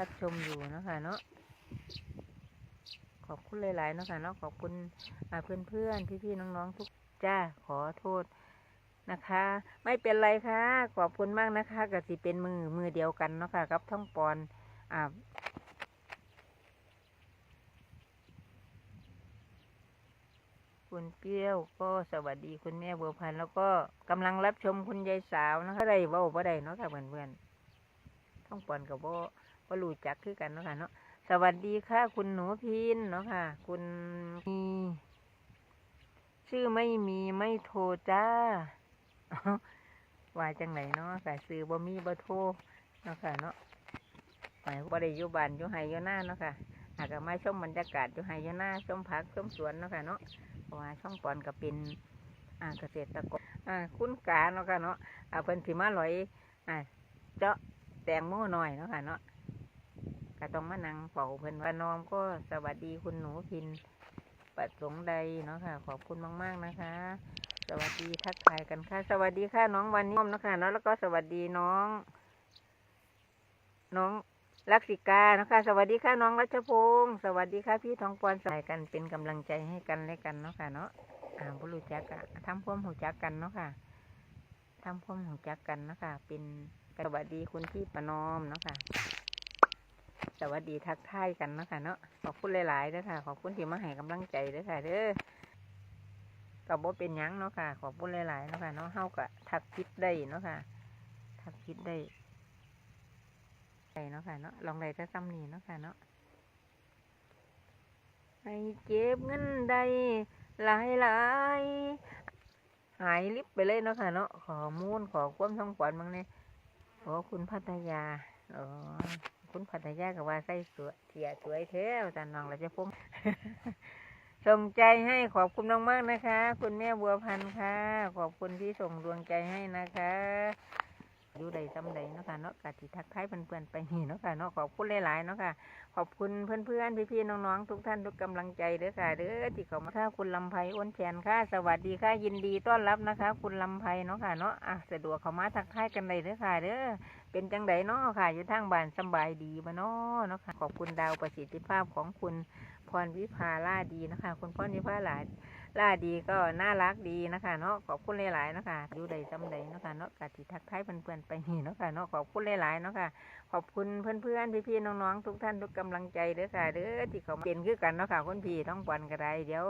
รับชมอยู่นะคะเนาะขอบคุณหลาย ๆ นะคะเนาะขอบคุณเพื่อนๆพี่ๆน้องๆทุกจ้าขอโทษนะคะ ไม่เป็นไรค่ะ ขอบคุณมากนะคะกับสิเป็นมือมือเดียวกันเนาะค่ะกับท่องปอนอ่าคุณเปี้ยวก็สวัสดีคุณแม่บัวพันแล้วก็กำลังรับชมคุณยายสาวนะคะได้ว้าบ่ได้เนาะค่ะเพื่อนๆท่องปอนกับบ่ บ่รู้จักคือกันเนาะค่ะเนาะสวัสดีค่ะ คุณหนูพินเนาะค่ะ คุณมีชื่อไม่มีไม่โทรจ้าว่าจังไหนเนาะค่ะซื้อบ่มีบ่โทรเนาะค่ะเนาะหมายบ่ได้อยู่บ้านอยู่ไห้อยู่หน้าเนาะค่ะหากมาชมบรรยากาศอยู่ไห้อยู่หน้าชมผักชมสวนเนาะค่ะเนาะเพราะว่าช่องปอนก็เป็นอ่าเกษตรกรอ่าคุณกาเนาะค่ะเนาะอ่าเพิ่นสิมาลอยอ่าเจาะแตงโมหน่อยเนาะค่ะเนาะ ก็ต้องมานั่งเป่าเพิ่นว่านอมก็สวัสดีคุณหนูพินปัดสงใดเนาะค่ะ ขอบคุณมาก ๆ นะคะ สวัสดีทักทายกันค่ะ สวัสดีค่ะน้องวันนี้เนาะค่ะเนาะแล้วก็สวัสดีน้อง น้องลักษิกานะคะ สวัสดีค่ะน้องรัชพงศ์สวัสดีค่ะพี่ทองปอนสายกันเป็นกำลังใจให้กันและกันเนาะค่ะเนาะอ่าบุรุษจักอะทำพ่วมหูจักกันเนาะค่ะทำพ่วมหูจักกันเนาะค่ะเป็นสวัสดีคุณพี่ประนอมเนาะค่ะ สวัสดีทักทายกันนะค่ะเนาะขอบคุณหลายๆด้อค่ะ ขอบคุณที่มาให้กำลังใจด้อค่ะ เด้อก็บ่เป็นยังเนาะค่ะ ขอบคุณหลายๆเนาะค่ะเนาะเฮาก็ทักคิดได้เนาะค่ะ ทักคิดได้ได้เนาะค่ะเนาะลองได้ถ้าซ้ำนี่เนาะค่ะเนาะให้เก็บเงินได้หลายหลายหายลิบไปเลยเนาะค่ะเนาะขอมูลขอความท่องปอนบ้างเนี่ยขอคุณพัทยาอ๋อ คุณพัทยากับว่าใส่สวยเทียสวยเท้วแต่น้องเราจะพุ่มส่งใจให้ขอบคุณน้องมากนะคะ คุณแม่บัวพันธ์ค่ะ ขอบคุณที่ส่งดวงใจให้นะคะอยู่ใดซ้ำใดเนาะค่ะเนาะกะทิทักทายเพื่อนๆไปนี่เนาะค่ะเนาะขอบคุณหลายๆเนาะค่ะ ขอบคุณเพื่อนๆพี่ๆน้องๆทุกท่านทุกกำลังใจเด้อค่ะเด้อที่เขามาท่าคุณลำไพอ้นแขนค่ะ สวัสดีค่ะยินดีต้อนรับนะคะ คุณลำไพเนาะค่ะเนาะอะสะดวกเขามาทักทายกันเลยเด้อค่ะเด้อ เป็นจังไดเนาะค่ะ อยู่ทางบ้านสบายดีบ่เนาะเนาะค่ะ ขอบคุณดาวประสิทธิภาพของคุณพรวิภาล่าดีนะคะ คุณพรวิภาล่าล่าดีก็น่ารักดีนะคะเนาะขอบคุณหลายๆเนาะค่ะอยู่ใดซ้ำใดเนาะค่ะเนาะกะทิทักทายเพื่อนๆไปนี่เนาะค่ะเนาะขอบคุณหลายๆเนาะค่ะขอบคุณเพื่อนๆพี่ๆน้องๆทุกท่านทุกกำลังใจเด้อค่ะเด้อที่เขาเป็นคือกันเนาะค่ะคุณพี่ต้องปอนก็ได้เดี๋ยว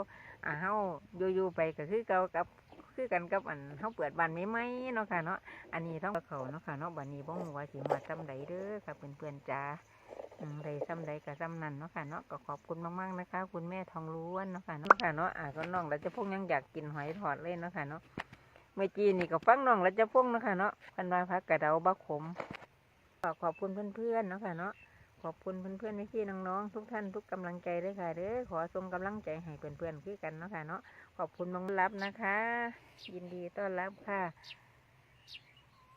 อ่าเฮาอยู่ๆไปก็คือเก่ากับ คือกันกับอันเฮาเปิดบานใหม่ๆเนาะค่ะเนาะอันนี้ต้องเขาเนาะค่ะเนาะบัดนี้บ่ฮู้ว่าสิมาซ้ำใดเด้อค่ะเพื่อนๆจ้าใดซ้ำใดก็ซ้ำนั่นเนาะค่ะเนาะก็ขอบคุณมากๆนะคะ คุณแม่ทองล้วนเนาะค่ะเนาะค่ะเนาะอ่าก็น้องแล้วจะพงยังอยากกินหอยทอดเลยเนาะค่ะเนาะเมื่อกี้นี่ก็ฟังน้องแล้วจะพงเนาะค่ะเนาะพันวาพักกระเดาบักขมขอบคุณเพื่อนๆเนาะค่ะเนาะ ขอบคุณเพื่อนๆพี่ๆน้องๆทุกท่านทุกกำลังใจด้วยค่ะเด้อขอส่งกำลังใจให้เพื่อนๆคือกันเนาะค่ะเนาะขอบคุณมางรับนะคะ ยินดีต้อนรับค่ะ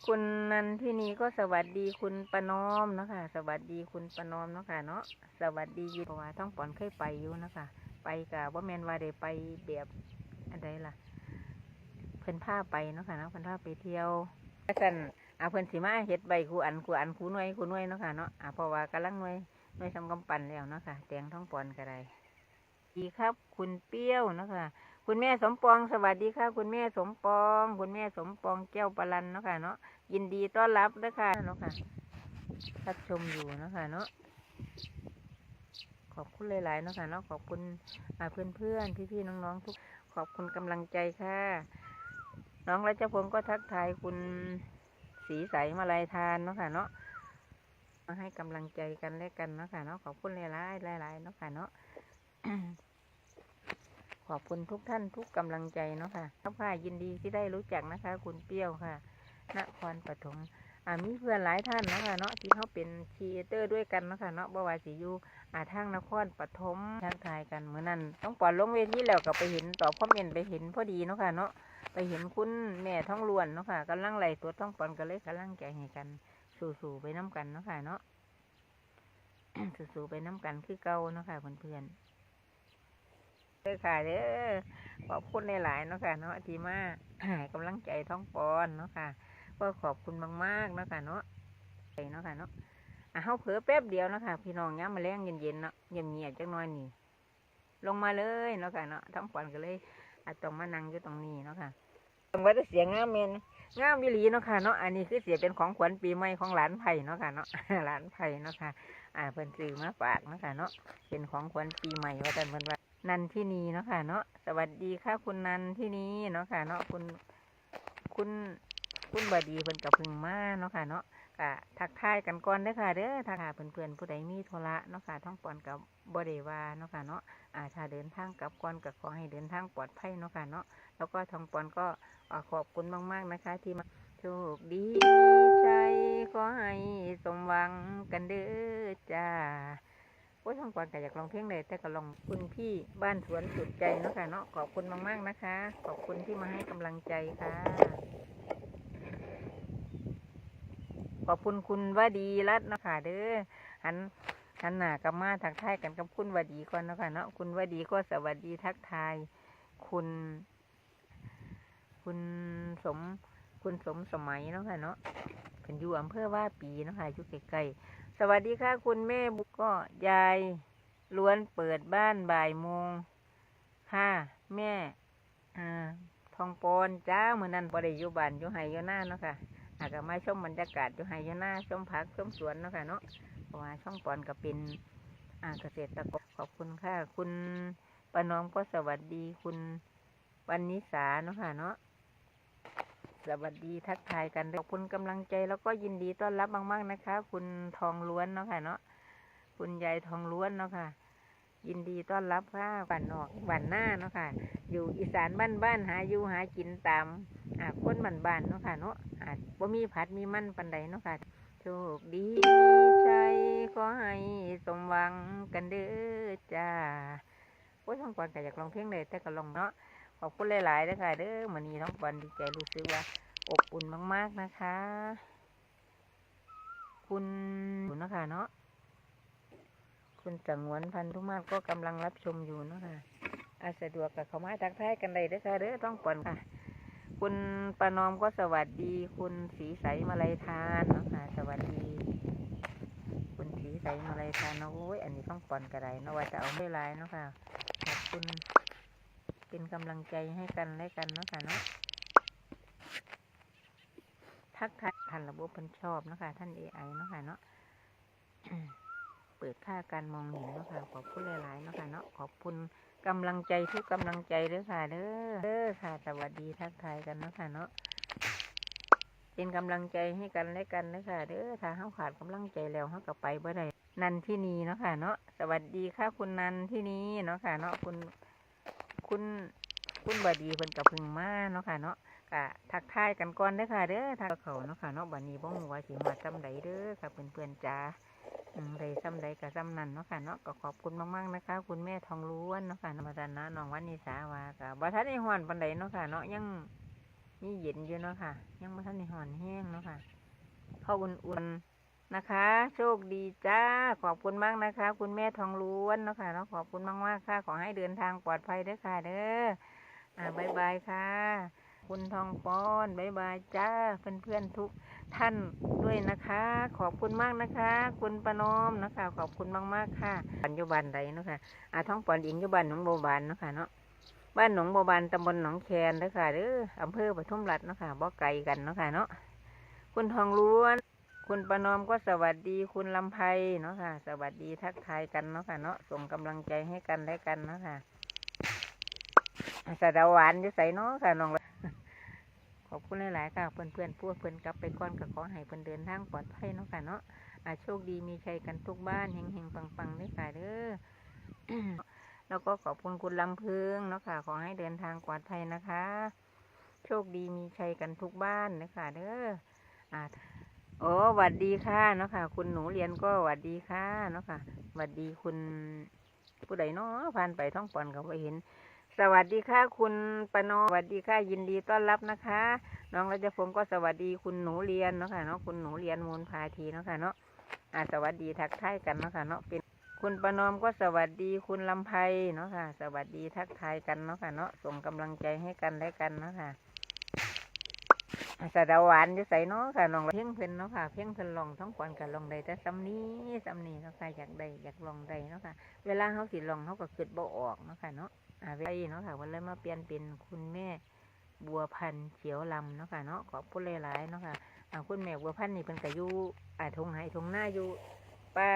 คุณนันที่นี้ก็สวัสดีคุณประนอมเนาะค่ะ สวัสดีคุณประนอมเนาะค่ะเนาะสวัสดีอยู่เพราะว่าท้องปอนเคยไปอยู่เนาะคะไปกับว่าแมนว่าได้ไปแบบอะไรล่ะ เพิ่นพาไปเนาะค่ะเนาะเพิ่นพาไปเที่ยวกัน อาเพิ่นสิมาเฮ็ดใบคูอันคูอันคูน่วยคูน่วยเนาะค่ะเนาะอาเพราะว่ากำลังน่วยน่วยทำกำปั้นแล้วเนาะค่ะแตงท้องปอนก็ไดดีครับ คุณเปี้ยวเนาะค่ะ คุณแม่สมปองสวัสดีค่ะ คุณแม่สมปอง คุณแม่สมปองแก้วปลันเนาะค่ะเนาะยินดีต้อนรับเด้อค่ะเนาะค่ะรับชมอยู่เนาะค่ะเนาะขอบคุณหลายๆเนาะค่ะเนาะขอบคุณอ่าเพื่อนๆพี่ๆน้องๆทุกขอบคุณกำลังใจค่ะ น้องรัชพงศ์ก็ทักทายคุณ สีใสมาลายทานเนาะค่ะเนาะมาให้กำลังใจกันและกันเนาะค่ะเนาะขอบคุณหลายๆหลายๆเนาะค่ะเนาะขอบคุณทุกท่านทุกกำลังใจเนาะค่ะครับค่ะยินดีที่ได้รู้จักนะคะ คุณเปี้ยวค่ะนครปฐมอ่ามีเพื่อนหลายท่านเนาะค่ะเนาะที่เขาเป็นครีเอเตอร์ด้วยกันเนาะค่ะเนาะบวาสิอยู่อ่าทางนครปฐมทักทายกันเหมือนั้น ต้องปล่อยลงเวทีแล้วก็ไปเห็นตอบคอมเมนต์ไปเห็นพอดีเนาะค่ะเนาะ ไปเห็นคุณแม่ท้องล้วนเนาะค่ะกำลังไหลตัวท้องปอนก็เลยกำลังใจให้กัน สู่ๆไปน้กันเนาะค่ะเนาะสู่ๆไปน้กันคือเก่าเนาะค่ะเพื่อนๆเด้อค่ะเด้อขอบคุณในหลายเนาะค่ะเนาะทีมาให้กำลังใจท้องปอนเนาะค่ะก็ขอบคุณมากๆเนาะค่ะเนาะใจเนาะค่ะเนาะอะเฮาเผลอแป๊บเดียวเนาะค่ะพี่น้องย้ำมาแรงเย็นๆเนาะเงียบๆจักหน่อยนี่ ลงมาเลยเนาะค่ะเนาะทั้งปอนก็เลย อาจต้องมานั่งอยู่ตรงนี้เนาะค่ะตรงว่าจะเสียงงามเมนงามวิลีเนาะค่ะเนาะ อันนี้คือเสียเป็นของขวัญปีใหม่ของหลานไผ่เนาะค่ะเนาะ หลานไผ่เนาะค่ะ อ่าเพิ่นซื้อมาฝากเนาะค่ะเนาะ เป็นของขวัญปีใหม่ว่าแต่เพิ่นว่านันที่นีเนาะค่ะเนาะ สวัสดีค่ะคุณนันที่นี้เนาะค่ะเนาะคุณคุณ คุณบดีเพิ่นกับพึ่งมาเนาะค่ะเนาะก็ทักทายกันก่อนเด้อค่ะเด้อถ้าค่ะเพื่อนๆผู้ใดมีธุระเนาะค่ะท้องปอนกับบริวาเนาะค่ะเนาะอาถ้าเดินทางกับก่อนก็ขอให้เดินทางปลอดภัยเนาะค่ะเนาะแล้วก็ทองปอนก็ขอบคุณมากๆนะคะ ที่มาโชคดีใจขอให้สมหวังกันเด้อจ้าโอ้ยทองปอนก็อยากลองเพลงเลย แต่ก็ลองคุณพี่บ้านสวนสุดใจเนาะค่ะเนาะขอบคุณมากๆนะคะ ขอบคุณที่มาให้กำลังใจค่ะ ข อบคุณคุณว่าดีรัตน์เนาะคะเด้อหันหันหน้ากับมาทักทายกันกับคุณวดีก่อนเนาะคะเนาะคุณวดีก็สวัสดีทักทาย คุณ คุณสม คุณสมสมัยเนาะค่ะเนาะเป็นอยู่อำเภอว่าปีเนาะค่ะอยู่ใกล้ๆสวัสดีค่ะ คุณแม่บุกก็ยายล้วนเปิดบ้านบ่ายโมงค่ะ แม่อ่าทองปอนจ้าเมื่อนั้นบ่ได้อยู่บ้านอยู่ไห้อยู่หน้าเนาะค่ะ หากมาชมบรรยากาศอยู่ไห้อยู่หน้าชมผักชมสวนเนาะค่ะเนาะเพราะว่าช่องปอนก็เป็นอ่าเกษตรกรขอบคุณค่ะ คุณปานอมก็สวัสดีคุณวันนิสาเนาะค่ะเนาะสวัสดีทักทายกันขอบคุณกำลังใจแล้วก็ยินดีต้อนรับมาก ๆนะคะ คุณทองล้วนเนาะค่ะเนาะคุณยายทองล้วนเนาะค่ะ ยินดีต้อนรับค่ะบ้านนอกบ้านหน้าเนาะค่ะ อยู่อีสานบ้านบ้านๆหาอยู่หากินตามอ่าคนบ้านบ้านเนาะค่ะเนาะอาจว่ามีผัดมีมันปันใดเนาะค่ะ โชคดีใจขอให้สมหวังกันเด้อจ้าโอ้ยท้องปอนก็อยากลองเพลงเลยแต่ก็ลองเนาะขอบคุณหลายๆเลยค่ะเด้อมันนี้ท้องปอนดีใจรู้สึกว่าอบอุ่นมาก ๆนะคะ คุณคุณเนาะค่ะเนาะ คุณจังหวนพันธุมาศก็กำลังรับชมอยู่เนาะค่ะอาสะดวกกับเขามาทักทายกันเลยเด้อค่ะเด้อต้องปอนค่ะ คุณประนอมก็สวัสดี คุณสีใสมาลัยทานเนาะค่ะสวัสดี คุณสีใสมาลัยทานเนาะโอ้ยอันนี้ต้องปอนกระไดเนาะว่าจะเอาไม่ลายเนาะค่ะขอบคุณ เป็นกำลังใจให้กันและกันเนาะค่ะเนาะทักทายท่านระบบเพันชอบเนาะค่ะท่านเอไอเนาะค่ะเนาะ เปิดค่าการมองเห็นเนาะค่ะขอบคุณหลายๆเนาะค่ะเนาะขอบคุณกำลังใจทุกกำลังใจเด้อค่ะเด้อเด้อค่ะสวัสดีทักทายกันเนาะค่ะเนาะเป็นกำลังใจให้กันและกันเด้อค่ะเด้อถ้าเฮาขาดกำลังใจแล้วเฮาก็ไปบ่ได้นันที่นีเนาะค่ะเนาะสวัสดีค่ะคุณนันที่นี้เนาะค่ะเนาะคุณคุณคุณบดีเพิ่นกับพึ่งมาเนาะค่ะเนาะก็ทักทายกันก่อนเด้อค่ะเด้อทักเขาเนาะค่ะเนาะบัดนี้บ่ฮู้ว่าสิมาจำใดเด้อค่ะเพื่อนๆจ้า อืมได้ซ้ำใดกับซ้ำนั่นเนาะค่ะเนาะก็ขอบคุณมากๆนะคะ คุณแม่ทองล้วนเนาะค่ะมาดันนะน้องวันนิสาว่าก็บ่ทันได้ฮ้อนปานใดเนาะค่ะเนาะยังมีเย็นอยู่เนาะค่ะ ยังบ่ทันได้ฮ้อนแห้งเนาะค่ะพออุ่นๆนะคะ โชคดีจ้าขอบคุณมากนะคะ คุณแม่ทองล้วนเนาะค่ะเนาะขอบคุณมากๆค่ะ ขอให้เดินทางปลอดภัยเด้อค่ะ เด้ออ่าบายบายค่ะ คุณทองปอนบายบายจ้าเพื่อนๆทุกท่านด้วยนะคะ ขอบคุณมากนะคะ คุณประนอมนะคะ ขอบคุณมากๆค่ะปัจจุบันใดเนาะค่ะอาท้องปอนอิงยู่บ้านหนองโบบานเนาะค่ะเนาะบ้านหนองโบบานตำบลหนองแคนเด้อค่ะเด้ออำเภอปทุมรัฐเนาะค่ะบ่ไกลกันเนาะค่ะเนาะคุณทองล้วน คุณประนอมก็สวัสดีคุณลำไพเนาะค่ะ สวัสดีทักทายกันเนาะค่ะเนาะส่งกำลังใจให้กันและกันเนาะค่ะสะดาหวานอยู่ใส่เนาะค่ะน้อง ขอบคุณหลาย ๆ ค่ะ เพื่อนๆพวกเพื่อนกลับไปก่อนก็ขอให้เพื่อนเดินทางปลอดภัยเนาะค่ะเนาะอาโชคดีมีชัยกันทุกบ้านเฮงๆปังๆด้วยค่ะเด้อแล้วก็ขอบคุณคุณลำพึงเนาะค่ะ ขอให้เดินทางปลอดภัยนะคะ โชคดีมีชัยกันทุกบ้านนะคะเด้ออ่าโอ้หวัดดีค่ะเนาะค่ะ คุณหนูเรียนก็หวัดดีค่ะเนาะค่ะหวัดดีคุณผู้ใดเนาะผ่านไปท้องปอนก็ไปเห็น สวัสดีค่ะคุณปนอสวัสดีค่ะยินดีต้อนรับนะคะ น้องรัชพงศ์ก็สวัสดีคุณหนูเรียนเนาะค่ะเนาะคุณหนูเรียนมูลพาทีเนาะค่ะเนาะอ่าสวัสดีทักทายกันเนาะค่ะเนาะเป็นคุณประนอมก็สวัสดีคุณลำไพเนาะค่ะ สวัสดีทักทายกันเนาะค่ะเนาะส่งกำลังใจให้กันและกันเนาะค่ะสะดาหวานอยู่ใส่เนาะค่ะลองเพียงเพิ่นเนาะค่ะเพียงเพิ่นลองท้องขวัญกับลองใดแต่ซ้ำนี้ซ้ำนี้เนาะค่ะอยากได้อยากลองใดเนาะค่ะ เวลาเขาสิลองเขาก็คิดบ่ออกเนาะค่ะเนาะ อาเวลาเนาะค่ะวันเลยมาเปลี่ยนเป็นคุณแม่บัวพันเขียวลำเนาะค่ะเนาะขอบคุณหลายๆเนาะค่ะคุณแม่บัวพันนี่เป็นกระยู่อ่าทงไห้ทงหน้าอยู่ปลา